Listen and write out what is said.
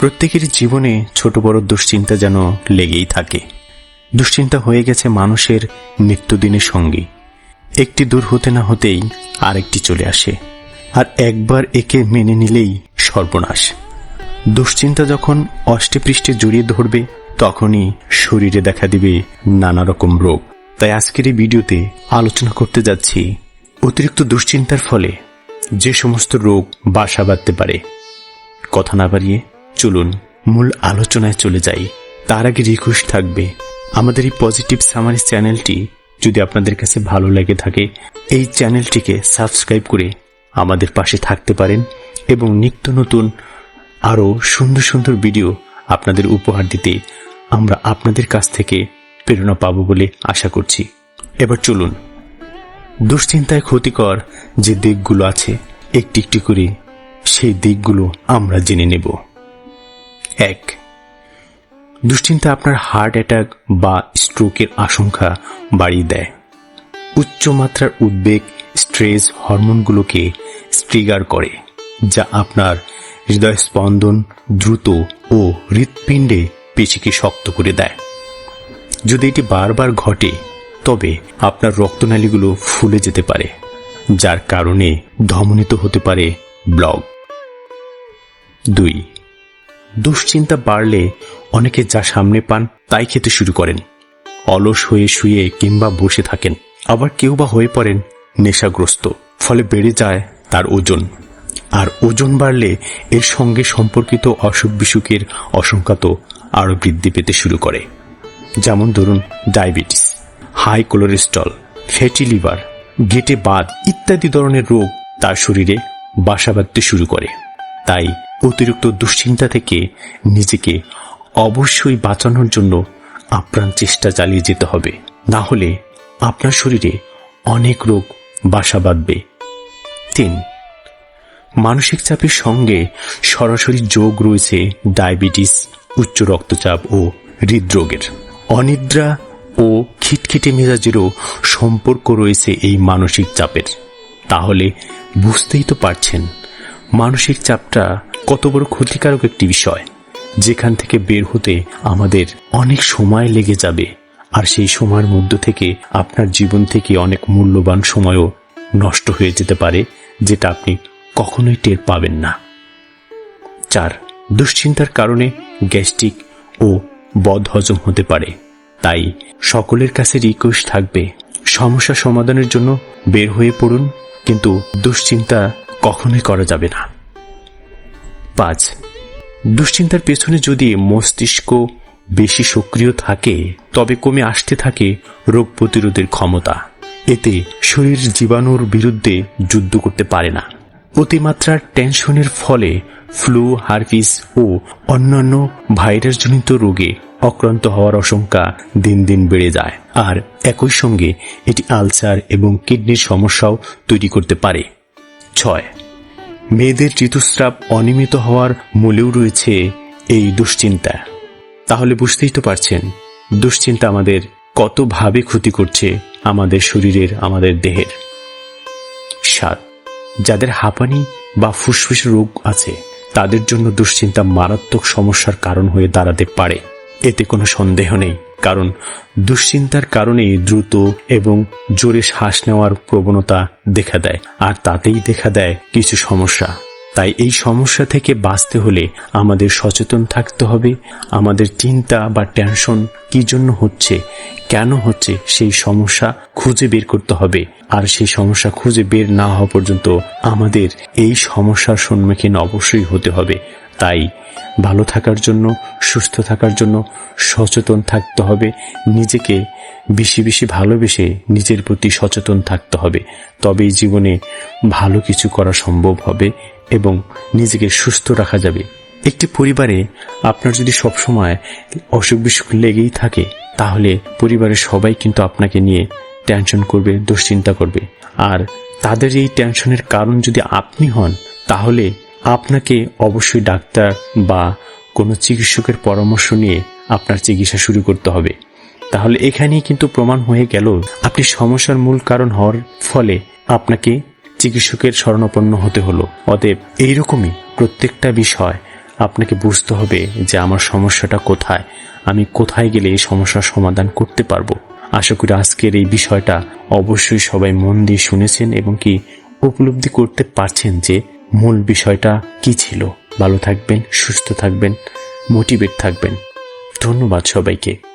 প্রত্যেকের জীবনে ছোট বড় দুশ্চিন্তা যেন লেগেই থাকে। দুশ্চিন্তা হয়ে গেছে মানুষের নিত্যদিনের সঙ্গী। একটি দূর হতে না হতেই আরেকটি চলে আসে। আর একবার একে মেনে নিলেই সর্বনাশ। দুশ্চিন্তা যখন অষ্টে পৃষ্ঠে জড়িয়ে ধরবে, তখনই শরীরে দেখা দিবে নানা রকম রোগ। তাই আজকের এই ভিডিওতে আলোচনা করতে যাচ্ছি অতিরিক্ত দুশ্চিন্তার ফলে যে সমস্ত রোগ বাসা বাঁধতে পারে। কথা না বাড়িয়ে চলুন, মূল আলোচনায় চলে যাই। তার আগে রিকোয়েস্ট থাকবে। আমাদের এই পজিটিভ সামারি চ্যানেলটি যদি আপনাদের কাছে ভালো লেগে থাকে, এই চ্যানেলটিকে সাবস্ক্রাইব করে আমাদের পাশে থাকতে পারেন এবং নিত্য নতুন আরও সুন্দর সুন্দর ভিডিও আপনাদের উপহার দিতে আমরা আপনাদের কাছ থেকে প্রেরণা পাব বলে আশা করছি। এবার চলুন। দুশ্চিন্তায় ক্ষতিকর যে দিকগুলো আছে, একটি একটি করে সেই দিকগুলো আমরা জেনে নেব। এক। দুশ্চিন্তা আপনার হার্ট অ্যাটাক বা স্ট্রোকের আশঙ্কা বাড়িয়ে দেয়। উচ্চমাত্রার উদ্বেগ স্ট্রেস হরমোনগুলোকে ট্রিগার করে, যা আপনার হৃদয় স্পন্দন দ্রুত ও হৃৎপিণ্ডে পেশিকে শক্ত করে দেয়। যদি এটি বারবার ঘটে, তবে আপনার রক্তনালীগুলো ফুলে যেতে পারে, যার কারণে ধমনিত হতে পারে ব্লক দুই। দুশ্চিন্তা বাড়লে অনেকে যা সামনে পান তাই খেতে শুরু করেন। অলস হয়ে শুয়ে কিংবা বসে থাকেন। আবার কেউ বা হয়ে পড়েন, নেশাগ্রস্ত। ফলে বেড়ে যায় তার ওজন। আর ওজন বাড়লে এর সঙ্গে সম্পর্কিত অসুখ বিসুখের আশঙ্কা তো আরও বৃদ্ধি পেতে শুরু করে। যেমন ধরুন, diabetes, high cholesterol, fatty liver, গেটে বাদ ইত্যাদি ধরনের রোগ তার শরীরে বাসা বাঁধতে শুরু করে। তাই অতিরিক্ত দুশ্চিন্তা থেকে নিজেকে অবশ্যই বাঁচানোর জন্য আপ্রাণ চেষ্টা চালিয়ে যেতে হবে। না হলে আপনার শরীরে অনেক রোগ, বাসা বাঁধবে। তিন, মানসিক চাপের সঙ্গে সরাসরি যোগ রয়েছে ডায়াবেটিস, উচ্চ রক্তচাপ ও হৃদরোগের। অনিদ্রা ও খিটখিটে মেজাজেরও সম্পর্ক রয়েছে এই মানসিক চাপের। তাহলে বুঝতেই তো পারছেন, মানসিক চাপটা কত বড় ক্ষতিকারক একটি বিষয়। যেখান থেকে বের হতে আমাদের অনেক সময় লেগে যাবে, আর সেই সময়ের মধ্য থেকে আপনার জীবন থেকে অনেক মূল্যবান সময়ও নষ্ট হয়ে যেতে পারে, যেটা আপনি কখনোই টের পাবেন না। চার, দুশ্চিন্তার কারণে গ্যাস্ট্রিক ও বদ হজম হতে পারে। তাই সকলের কাছে রিকোয়েস্ট থাকবে, সমস্যা সমাধানের জন্য বের হয়ে পড়ুন, কিন্তু দুশ্চিন্তা কখনোই করা যাবে না। পাঁচ, দুশ্চিন্তার পেছনে যদি মস্তিষ্ক বেশি সক্রিয় থাকে, তবে কমে আসতে থাকে রোগ প্রতিরোধের ক্ষমতা। এতে শরীর জীবাণুর বিরুদ্ধে যুদ্ধ করতে পারে না। অতিমাত্রার টেনশনের ফলে ফ্লু, হারপিস ও অন্যান্য ভাইরাসজনিত রোগে আক্রান্ত হওয়ার আশঙ্কা দিন দিন বেড়ে যায়। আর একই সঙ্গে এটি আলসার এবং কিডনির সমস্যাও তৈরি করতে পারে। ছয় মেয়েদের ঋতুস্রাব অনিয়মিত হওয়ার মূলেও রয়েছে এই দুশ্চিন্তা। তাহলে বুঝতেই তো পারছেন, দুশ্চিন্তা আমাদের কতভাবে ক্ষতি করছে আমাদের শরীরের, আমাদের দেহের। সাত, যাদের হাঁপানি বা ফুসফুস রোগ আছে, তাদের জন্য দুশ্চিন্তা মারাত্মক সমস্যার কারণ হয়ে দাঁড়াতে পারে। এতে কোনো সন্দেহ নেই, কারণ দুশ্চিন্তার কারণে দ্রুত এবং জোরে শ্বাস নেওয়ার প্রবণতা দেখা দেয়, আর তাতেই দেখা দেয় কিছু সমস্যা। তাই এই সমস্যা থেকে বাঁচতে হলে আমাদের সচেতন থাকতে হবে। আমাদের চিন্তা বা টেনশন কি জন্য হচ্ছে, কেন হচ্ছে সেই সমস্যা খুঁজে বের করতে হবে। আর সেই সমস্যা খুঁজে বের না হওয়া পর্যন্ত আমাদের এই সমস্যার সম্মুখীন অবশ্যই হতে হবে। তাই ভালো থাকার জন্য, সুস্থ থাকার জন্য সচেতন থাকতে হবে। নিজেকে বেশি বেশি ভালোবেসে নিজের প্রতি সচেতন থাকতে হবে। তবেই জীবনে ভালো কিছু করা সম্ভব হবে। এবং নিজেকে সুস্থ রাখা যাবে। একটি পরিবারে আপনার যদি সবসময় অসুখ বিসুখ লেগেই থাকে, তাহলে পরিবারের সবাই কিন্তু আপনাকে নিয়ে টেনশন করবে, দুশ্চিন্তা করবে। আর তাদের এই টেনশনের কারণ যদি আপনি হন, তাহলে আপনাকে অবশ্যই ডাক্তার বা কোনো চিকিৎসকের পরামর্শ নিয়ে আপনার চিকিৎসা শুরু করতে হবে। তাহলে এখানেই কিন্তু প্রমাণ হয়ে গেল, আপনি সমস্যার মূল কারণ হওয়ার ফলে আপনাকে চিকিৎসকের শরণাপন্ন হতে হলো। অতএব এইরকমই প্রত্যেকটা বিষয় আপনাকে বুঝতে হবে যে আমার সমস্যাটা কোথায়। আমি কোথায় গেলে এই সমস্যার সমাধান করতে পারব। আশা করি আজকের এই বিষয়টা অবশ্যই সবাই মন দিয়ে শুনেছেন এবং কি উপলব্ধি করতে পারছেন যে মূল বিষয়টা কি ছিল। ভালো থাকবেন, সুস্থ থাকবেন মোটিভেট থাকবেন। ধন্যবাদ সবাইকে।